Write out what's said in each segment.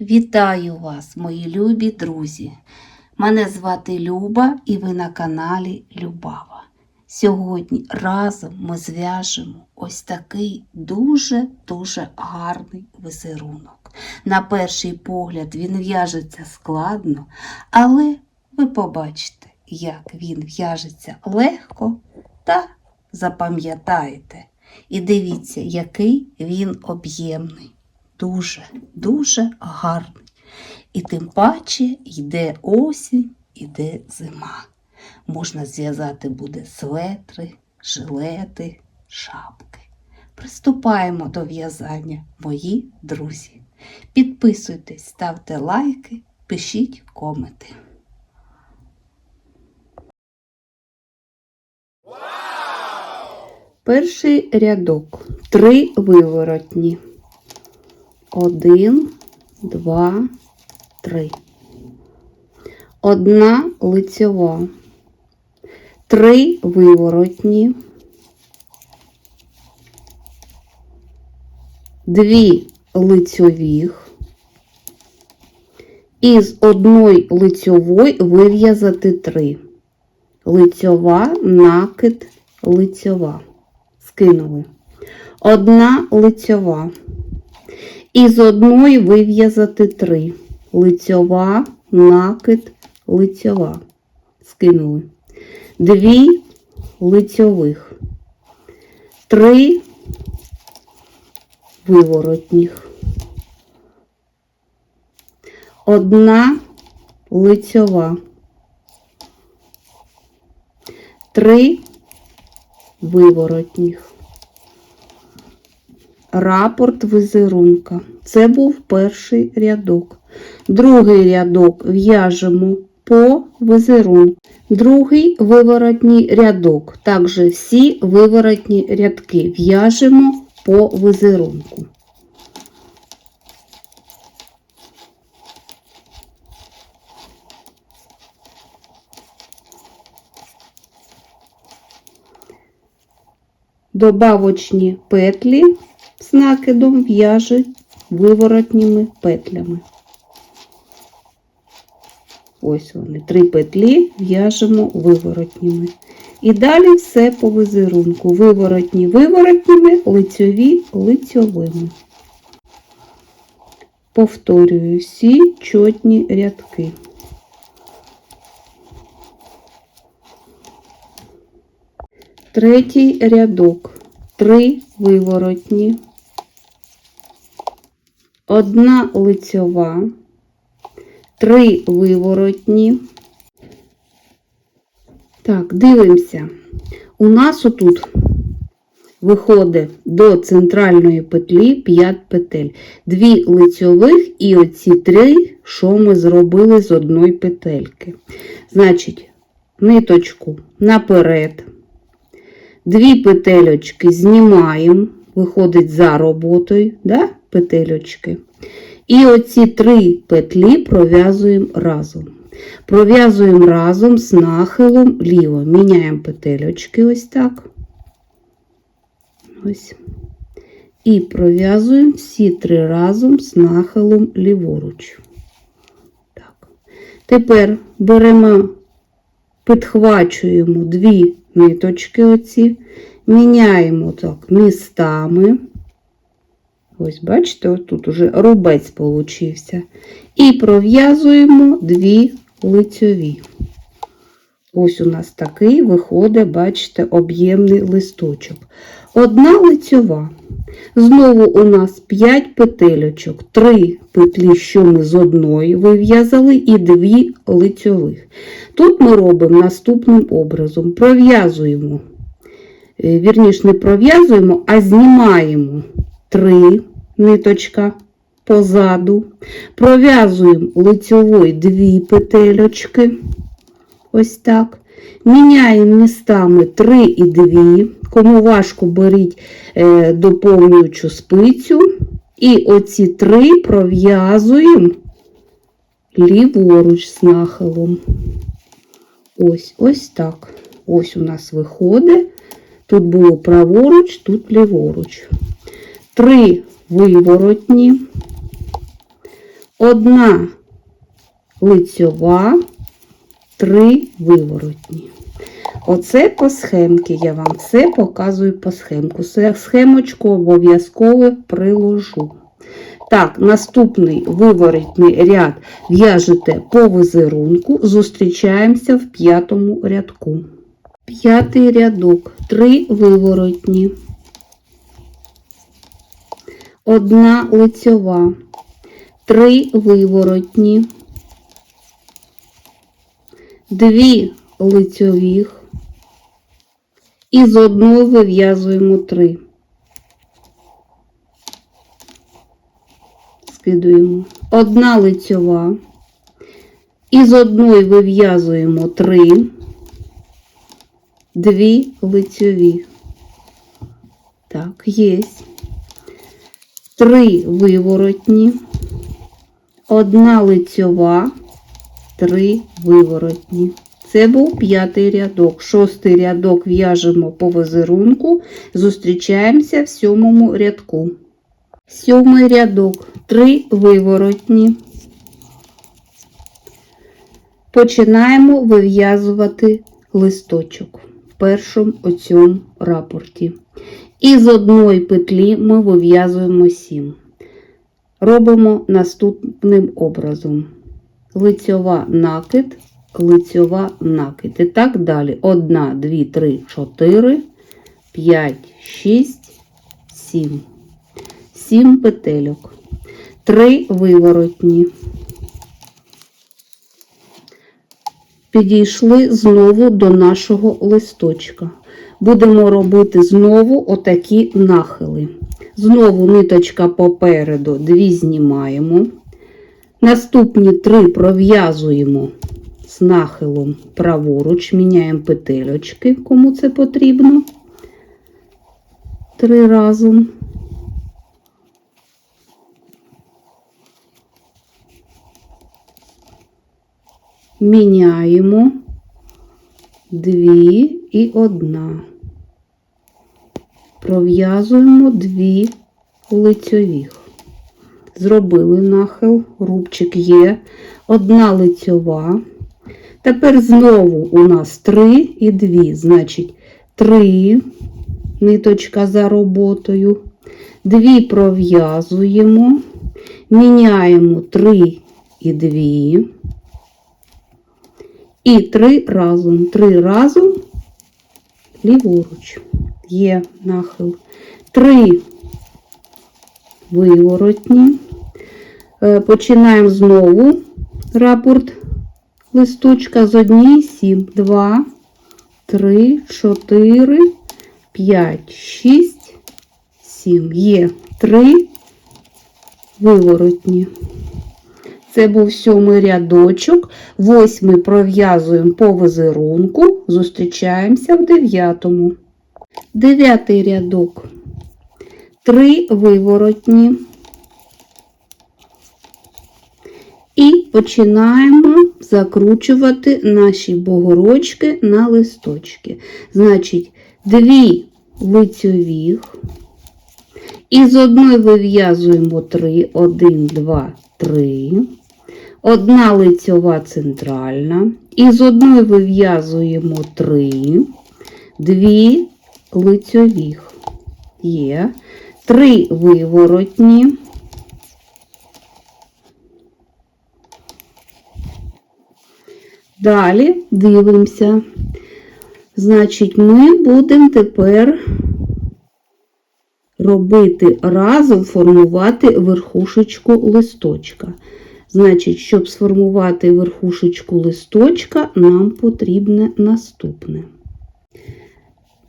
Вітаю вас, мої любі друзі! Мене звати Люба і ви на каналі Любава. Сьогодні разом ми зв'яжемо ось такий дуже-дуже гарний візерунок. На перший погляд він в'яжеться складно, але ви побачите, як він в'яжеться легко та запам'ятаєте. І дивіться, який він об'ємний дуже, дуже гарний. І тим паче йде осінь, іде зима. Можна зв'язати буде светри, жилети, шапки. Приступаємо до в'язання, мої друзі. Підписуйтесь, ставте лайки, пишіть коменти. Перший рядок. Три виворотні. Один, два, три. Одна лицьова. Три виворотні. Дві лицьових. Із одної лицьової вив'язати три. Лицьова, накид, лицьова. Скинули. Одна лицьова. Із одної вив'язати три. Лицьова, накид, лицьова. Скинули. Дві лицьових. Три виворотніх. Одна лицьова. Три виворотніх рапорт візерунка. Це був перший рядок. Другий рядок в'яжемо по візерунку. Другий виворотній рядок. Також всі виворотні рядки в'яжемо по візерунку. Добавочні петлі накидом в'яжи виворотніми петлями. Ось вони, три петлі в'яжемо виворотніми. І далі все по візерунку. Виворотні виворотніми, лицьові лицьовими. Повторюю всі чотні рядки. Третій рядок. Три виворотні, одна лицьова, три виворотні. Так, дивимося. У нас отут виходить до центральної петлі 5 петель. Дві лицьових і оці три, що ми зробили з одної петельки. Значить, ниточку наперед. Дві петельочки знімаємо, виходить за роботою, да, петельочки. І оці три петлі пров'язуємо разом. Пров'язуємо разом з нахилом ліво. Міняємо петельочки ось так. Ось. І пров'язуємо всі три разом з нахилом ліворуч. Так. Тепер беремо, підхвачуємо дві ниточки оці, міняємо так містами. Ось, бачите, отут уже рубець получився. І пров'язуємо дві лицьові. Ось у нас такий виходить, бачите, об'ємний листочок. Одна лицьова. Знову у нас 5 петельочок, 3 петлі, що ми з одної вив'язали, і 2 лицьових. Тут ми робимо наступним образом: пров'язуємо, е, вірніше, не пров'язуємо, а знімаємо 3 ниточка позаду, пров'язуємо лицьовою 2 петельочки. Ось так. Міняємо містами 3 і 2. Кому важко беріть е, доповнюючу спицю. І оці три пров'язуємо ліворуч з нахилом. Ось ось так. Ось у нас виходить. Тут було праворуч, тут ліворуч. Три виворотні. одна лицьова, три виворотні. Оце по схемці. Я вам все показую по схемку. Схемочку обов'язково приложу. Так, наступний виворотний ряд в'яжете по візерунку, зустрічаємося в п'ятому рядку. П'ятий рядок, три виворотні, Одна лицьова, Три виворотні, дві лицьових і з одної вив'язуємо три. Скидуємо. Одна лицьова. І з одної вив'язуємо 3, 2 лицьові. Так, єсть. 3 виворотні, одна лицьова, 3 виворотні. Це був п'ятий рядок. Шостий рядок в'яжемо по визерунку, зустрічаємося в сьомому рядку. Сьомий рядок, 3 виворотні. Починаємо вив'язувати листочок в першому оцьому рапорті. І з одної петлі ми вив'язуємо 7. Робимо наступним образом: лицьова накид, лицьова накид. І так далі. 1, 2, 3, 4, 5, 6, 7. 7 петельок. 3 виворотні. Підійшли знову до нашого листочка. Будемо робити знову отакі нахили. Знову ниточка попереду, дві знімаємо. Наступні три пров'язуємо з нахилом праворуч, міняємо петельочки, кому це потрібно. Три разом. Міняємо дві і одна. Пров'язуємо дві лицьових. Зробили нахил, рубчик є, одна лицьова. Тепер знову у нас три і дві, значить, три ниточка за роботою. Дві пров'язуємо, міняємо три і дві. І три разом. Три разом ліворуч. Є нахил. Три виворотні. Е, Починаємо знову рапорт листочка з однієї сім. Два, три, чотири, п'ять, шість, сім. Є три виворотні. Це був сьомий рядочок. Восьмий пров'язуємо по візерунку, зустрічаємося в дев'ятому. Дев'ятий рядок. Три виворотні. І починаємо закручувати наші богорочки на листочки. Значить, дві лицьових. І з одної вив'язуємо три, один, два, три. Одна лицьова центральна. І з одної вив'язуємо три, дві лицьових. Є. Три виворотні. Далі дивимося. Значить, ми будемо тепер робити разом формувати верхушечку листочка. Значить, щоб сформувати верхушечку листочка, нам потрібне наступне.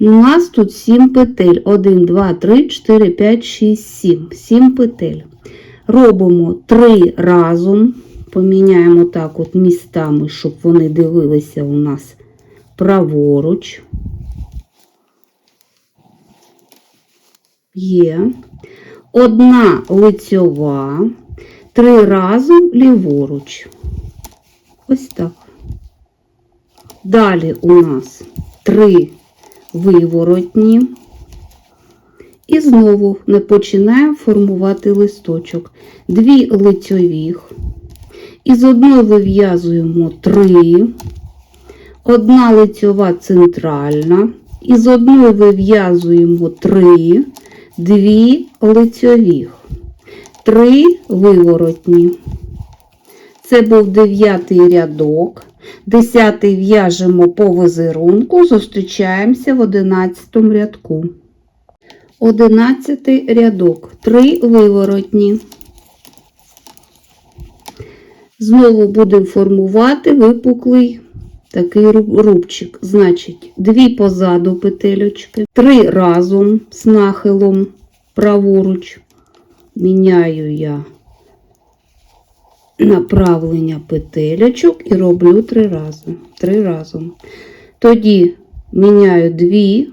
У нас тут 7 петель. 1, 2, 3, 4, 5, 6, 7. 7 петель. Робимо 3 разом. Поміняємо так от містами, щоб вони дивилися у нас праворуч. Є. Одна лицьова, три разом ліворуч. Ось так. Далі у нас три виворотні. І знову не починаємо формувати листочок. Дві лицьових. Із одної вив'язуємо три. Одна лицьова центральна. Із одної вив'язуємо три, дві лицьових, три виворотні. Це був дев'ятий рядок. Десятий в'яжемо по візерунку, зустрічаємося в одинадцятому рядку. Одинадцятий рядок, три виворотні. Знову будемо формувати випуклий такий рубчик. Значить, дві позаду петельочки, три разом з нахилом праворуч. Міняю я направлення петелечок і роблю три рази. Три разом. Тоді міняю дві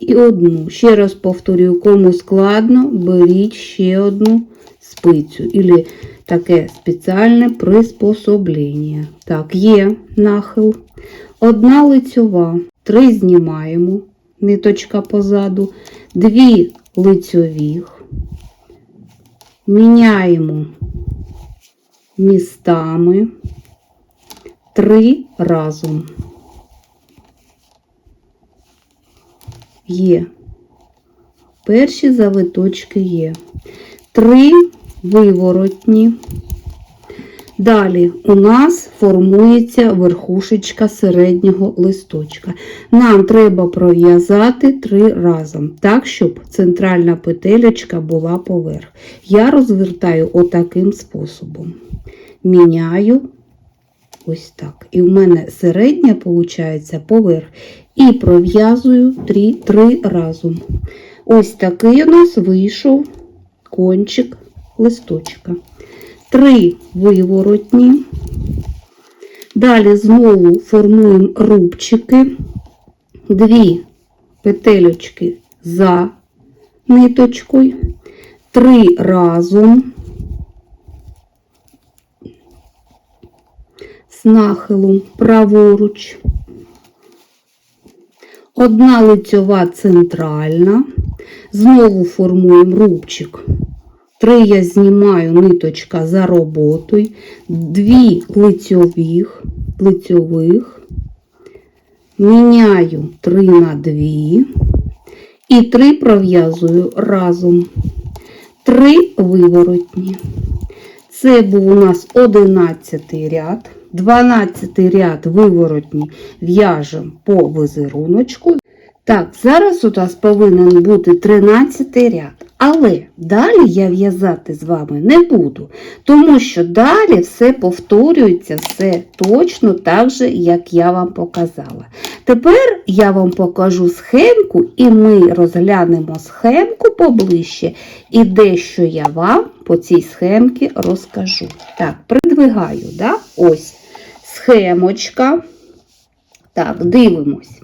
і одну. Ще раз повторюю, кому складно, беріть ще одну спицю. Ілі таке спеціальне приспособлення. Так, є нахил. Одна лицьова. Три знімаємо, ниточка позаду, дві лицьових. Міняємо містами три разом. Є. Перші завиточки є. Три виворотні. Далі у нас формується верхушечка середнього листочка. Нам треба пров'язати три разом, так, щоб центральна петелечка була поверх. Я розвертаю отаким способом. Міняю ось так. І в мене середня, виходить, поверх. І пров'язую три, три разом. Ось такий у нас вийшов кончик листочка. Три виворотні. Далі знову формуємо рубчики, дві петельочки за ниточкою, три разом з нахилом праворуч. Одна лицьова центральна. Знову формуємо рубчик. Три я знімаю ниточка за роботою, дві лицьових, лицьових, міняю три на дві і три пров'язую разом. Три виворотні. Це був у нас 11 ряд. 12 ряд виворотні в'яжемо по визеруночку. Так, зараз у нас повинен бути 13 ряд. Але далі я в'язати з вами не буду, тому що далі все повторюється, все точно так же, як я вам показала. Тепер я вам покажу схемку, і ми розглянемо схемку поближче, і дещо я вам по цій схемці розкажу. Так, придвигаю, да? ось схемочка. Так, дивимось.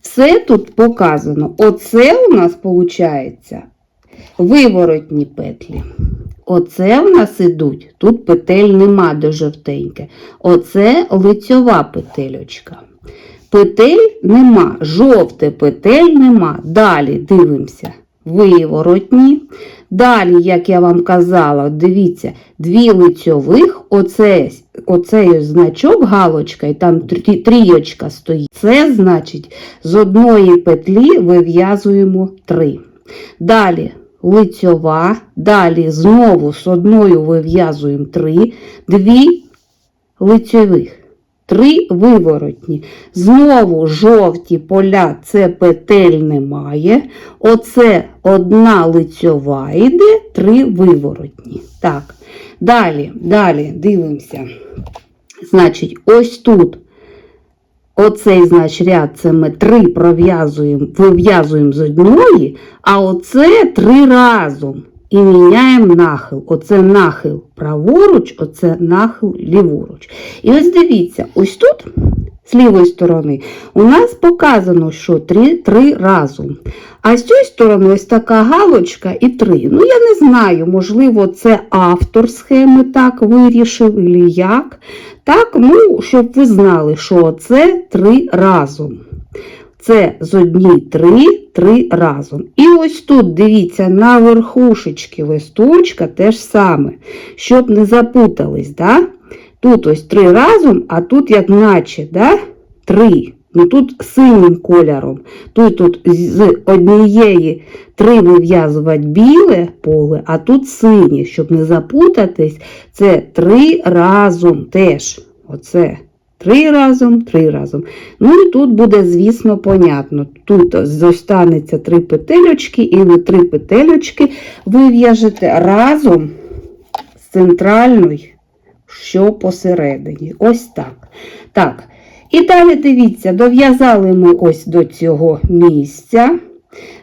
Все тут показано. Оце у нас виходить виворотні петлі. Оце в нас ідуть, тут петель нема до жовтеньке. Оце лицьова петельочка. Петель нема, жовте петель нема. Далі дивимося. Виворотні. Далі, як я вам казала, дивіться, дві лицьових, оце, оцей ось значок, галочка, і там трі- трійочка стоїть. Це значить, з одної петлі вив'язуємо три. Далі лицьова, далі знову з одною вив'язуємо три, дві лицьових, три виворотні. Знову жовті поля, це петель немає. Оце одна лицьова йде, три виворотні. Так, далі, далі дивимося. Значить, ось тут Оцей, значить, ряд це ми три пров'язуємо, вив'язуємо з одної, а оце три разом. І міняємо нахил. Оце нахил праворуч, оце нахил ліворуч. І ось дивіться, ось тут, з лівої сторони, у нас показано, що три, три разом. А з цієї сторони ось така галочка і три. Ну, я не знаю, можливо, це автор схеми так вирішив, або як. Так, ну, щоб ви знали, що це три разом. Це з одній три, три разом. І ось тут, дивіться, на верхушечки листочка те ж саме, щоб не запутались. Да? Тут ось три разом, а тут як наче да? три. Ну тут синім кольором. Тут, тут з однієї три вив'язувати біле поле, а тут синє, щоб не запутатись, це три разом теж. Оце. Три разом, три разом. Ну і тут буде, звісно, понятно. Тут зостанеться три петельочки, і ви три петельочки вив'яжете разом з центральною, що посередині. Ось так. Так. І далі дивіться, дов'язали ми ось до цього місця.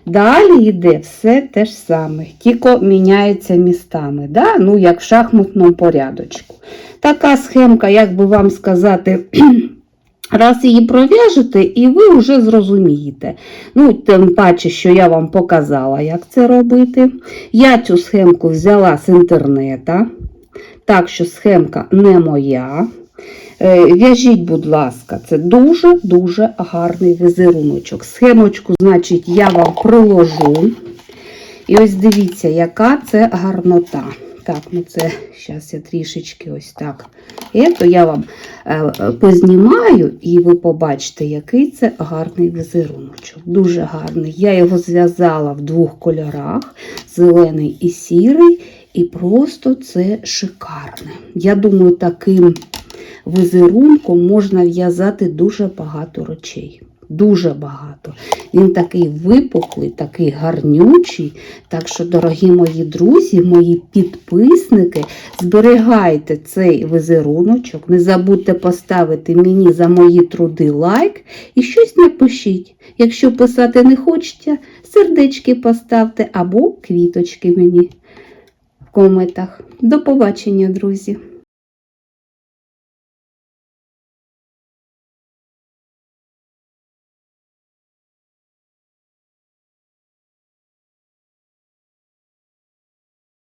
Далі йде все те ж саме, тільки міняється містами, да? ну, як в шахматному порядочку. Така схемка, як би вам сказати, раз її пров'яжете, і ви вже зрозумієте. Ну, тим паче, що я вам показала, як це робити. Я цю схемку взяла з інтернета, так що схемка не моя. Е, В'яжіть, будь ласка, це дуже-дуже гарний візеруночок. Схемочку, значить, я вам приложу. І ось дивіться, яка це гарнота. Так, ну це зараз я трішечки ось так. Ето я вам е, е, познімаю, і ви побачите, який це гарний візеруночок. Дуже гарний. Я його зв'язала в двох кольорах: зелений і сірий. І просто це шикарне. Я думаю, таким візерунком можна в'язати дуже багато речей. Дуже багато. Він такий випуклий, такий гарнючий. Так що, дорогі мої друзі, мої підписники, зберігайте цей візеруночок. Не забудьте поставити мені за мої труди лайк і щось напишіть. Якщо писати не хочете, сердечки поставте або квіточки мені в коментах. До побачення, друзі!